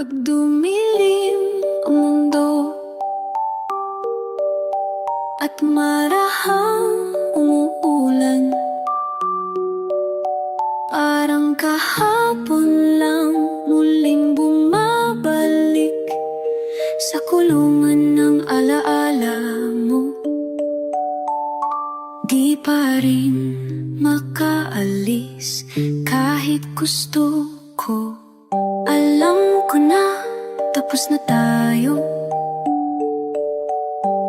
Pag dumilim ang mundo At marahang umuulan Parang kahapon lang muling bumabalik Sa kulungan ng alaala mo. Di pa rin makaalis kahit gusto tapos na tayo.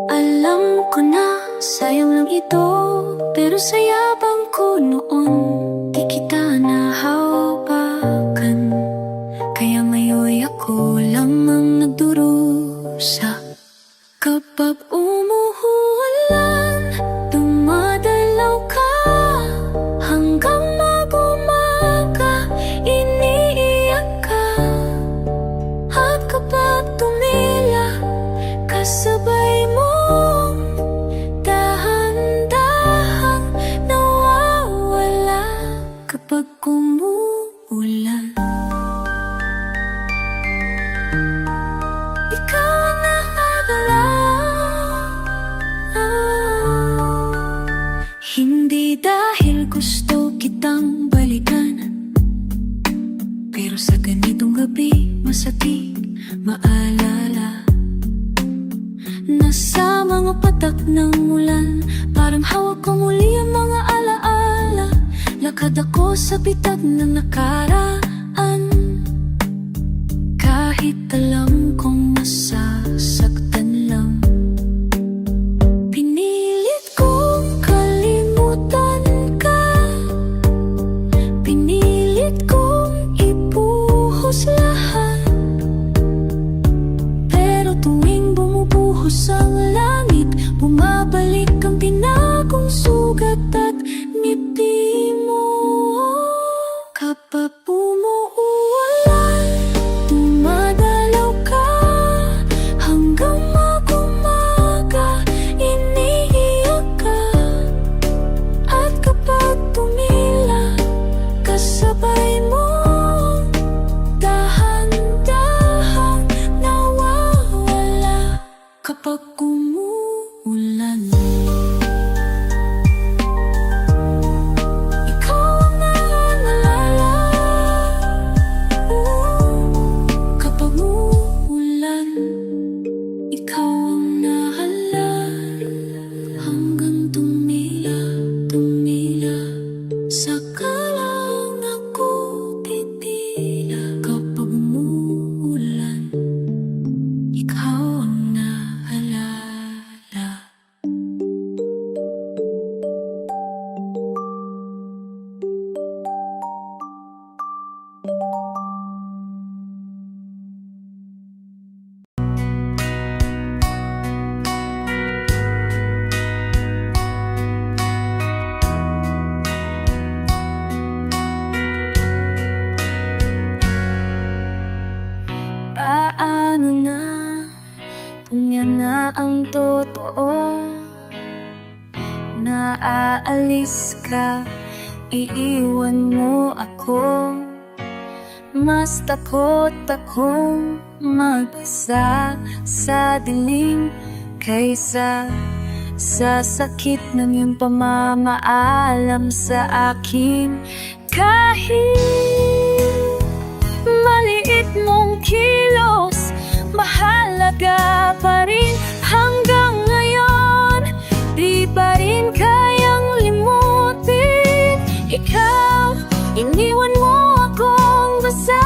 Alam ko na sayang lang ito Pero sa yabang ko noon mga patak ng ulan. Parang hawak ko muli ang mga alaala. Lakad ako sa bitag ng nakaraan. Kahit alam kong masasaktan lang. Pinilit kong kalimutan ka. Pinilit kong ibuhos lahat. Pero tuwing bumubuhos ang sugat Naaalis ka, iiwan mo ako. Mas takot akong mag-isa sa dilim Kaysa sa sakit ng iyong pamamaalam sa akin. Kahit maliit mong kilos Mahalaga pa rin iniwan mo akong basa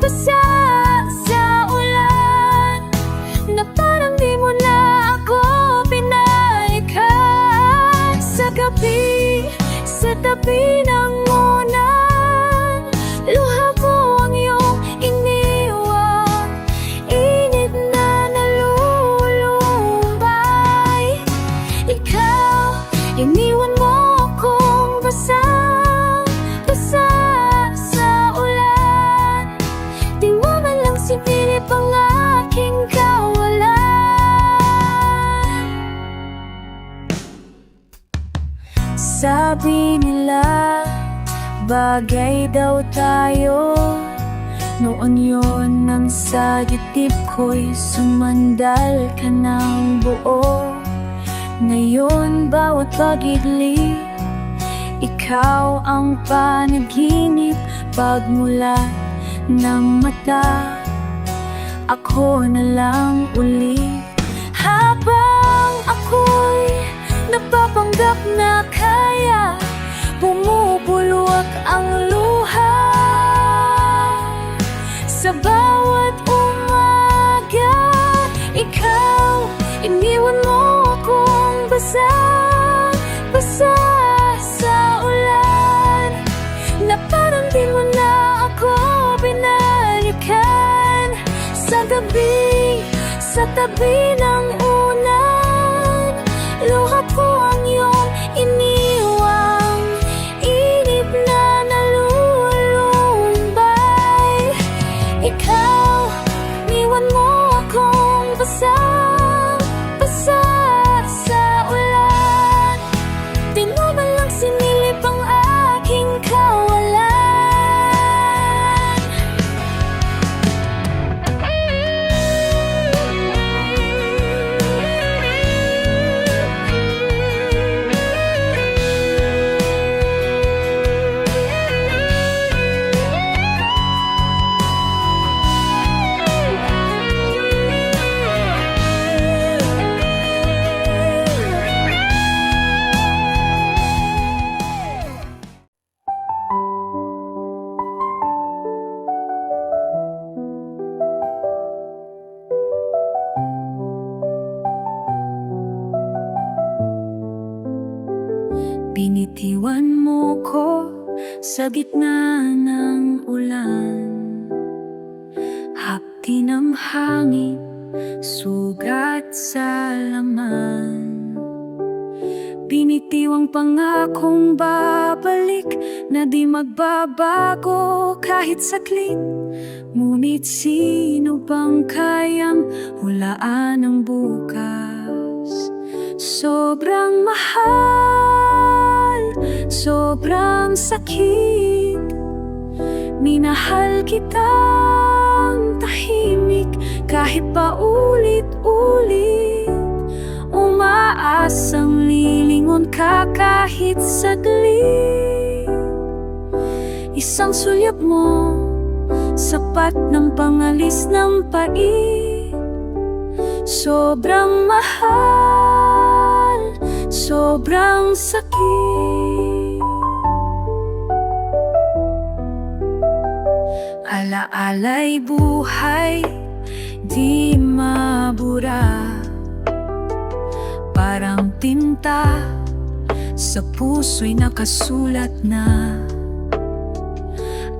Basa sa ulan. Na parang di mo na ako pinalikan Sa gabi, sa tabi ng unan Luha ko ang iyong iniwan. Init na nalulumbay Ikaw, iniwan mo akong Basa Sabi nila Bagay daw tayo. Noon yon nang sa dibdib ko'y sumandal ka ng buo. Ngayon bawat pagidli Ikaw ang panaginip Pagmulat ng mata. Ako na lang ulit Habang ako'y napapanggap na kaya Bumubulwak ang luha. Sa bawat umaga Ikaw, iniwan mo akong basa. Basa sa ulan Na parang di mo na ako binalikan. Sa gabi, sa tabi ng Binitiwan mo ko sa gitna ng ulan. Hapti ng hangin, sugat sa laman. Binitiwang pangakong babalik na di magbabago kahit saklit. Ngunit sino bang kayang hulaan ang bukas? Sobrang mahal, sobrang sakit. Minahal kitang tahimik. Kahit pa ulit-ulit Umaasang lilingon ka kahit saglit. Isang sulyap mo, sapat ng pangalis ng pait. Sobrang mahal, sobrang sakit Alaalay buhay, di mabura. Parang tinta, sa puso'y nakasulat na.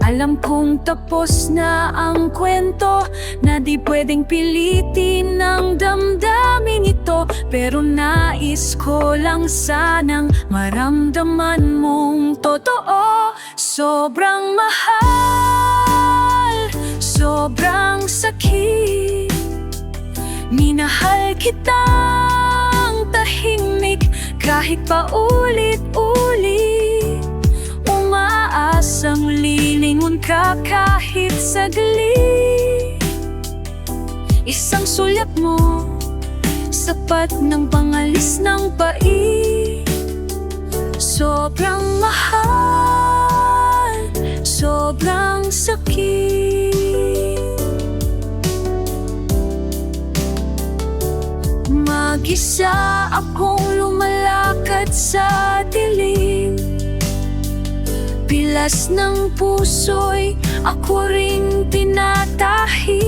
Alam kong tapos na ang kwento Na di pwedeng pilitin ng damdamin ito. Pero nais ko lang sanang maramdaman mong totoo. Sobrang mahal, sobrang sakit. Minahal kitang tahimik kahit pa ulit-ulit. Umaasang lilingon ka kahit saglit. Isang sulyap mo Sapat ng pangalis ng pait Sobrang mahal Sobrang sakit Mag-isa akong lumalakad sa dilim. Pilas ng puso'y ako ring tinatahi.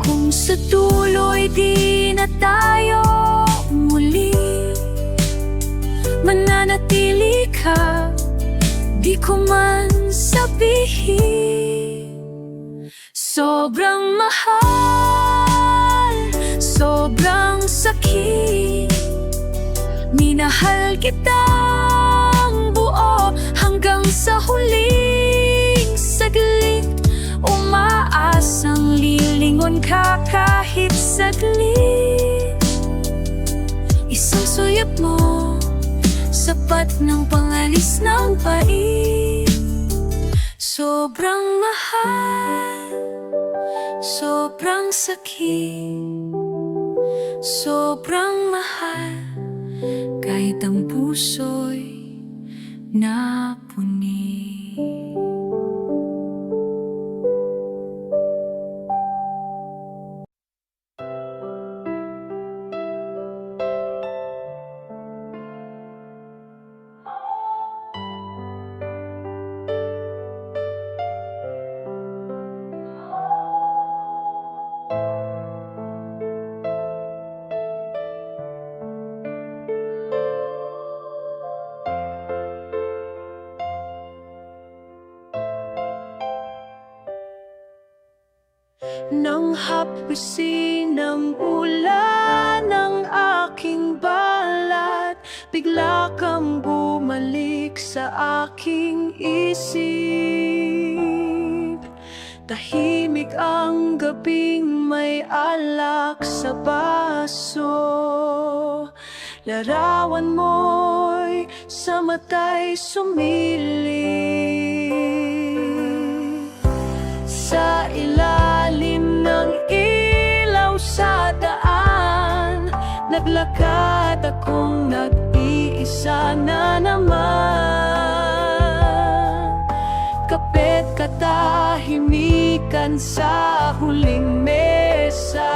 Kung sa tuloy di na tayo muli Mananatili ka, di ko man sabihin. Sobrang mahal, Minahal kitang buo hanggang sa huling saglit. Umaasang lilingon ka kahit saglit. Isang suyap mo, sapat ng pangalis ng pait Sobrang mahal Sobrang sakit Sobrang mahal Kahit ang puso'y napuni Nang hapwisin ng ulan ng aking balat Bigla kang bumalik sa aking isip. Tahimik ang gabing may alak sa baso. Larawan mo'y sa mata'y sumilip Naglakad akong nag-iisa na naman. Kapit katahimikan sa huling mesa.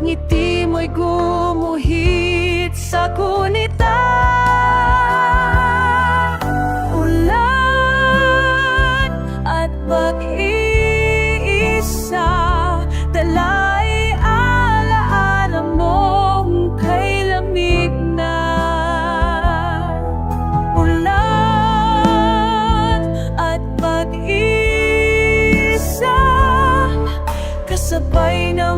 Ngiti mo'y gumuhit sa kunita Kasabay ng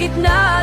gitna.